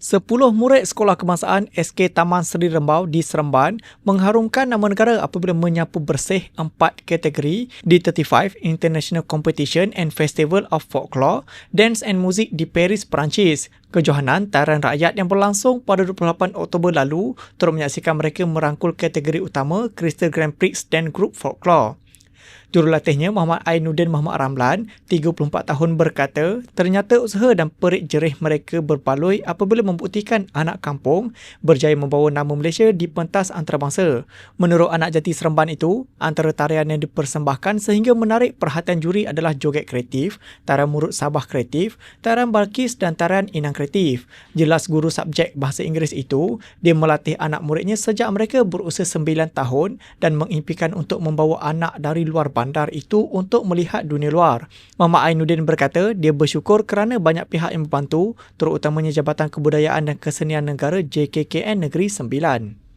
10 murid Sekolah Kebangsaan SK Taman Seri Rembau di Seremban mengharumkan nama negara apabila menyapu bersih empat kategori di 35 International Competition and Festival of Folklore, Dance and Music di Paris, Perancis. Kejohanan tarian rakyat yang berlangsung pada 28 Oktober lalu turut menyaksikan mereka merangkul kategori utama Crystal Grand Prix dan Group Folklore. Jurulatihnya Muhammad Ainuddin Muhammad Ramlan, 34 tahun berkata, ternyata usaha dan perik jerih mereka berbaloi apabila membuktikan anak kampung berjaya membawa nama Malaysia di pentas antarabangsa. Menurut anak jati Seremban itu, antara tarian yang dipersembahkan sehingga menarik perhatian juri adalah joget kreatif, tarian murut Sabah kreatif, tarian Balkis dan tarian Inang kreatif. Jelas guru subjek bahasa Inggeris itu, dia melatih anak muridnya sejak mereka berusia 9 tahun dan mengimpikan untuk membawa anak dari luar bandar itu untuk melihat dunia luar. Mama Ainuddin berkata dia bersyukur kerana banyak pihak yang membantu, terutamanya Jabatan Kebudayaan dan Kesenian Negara JKKN Negeri Sembilan.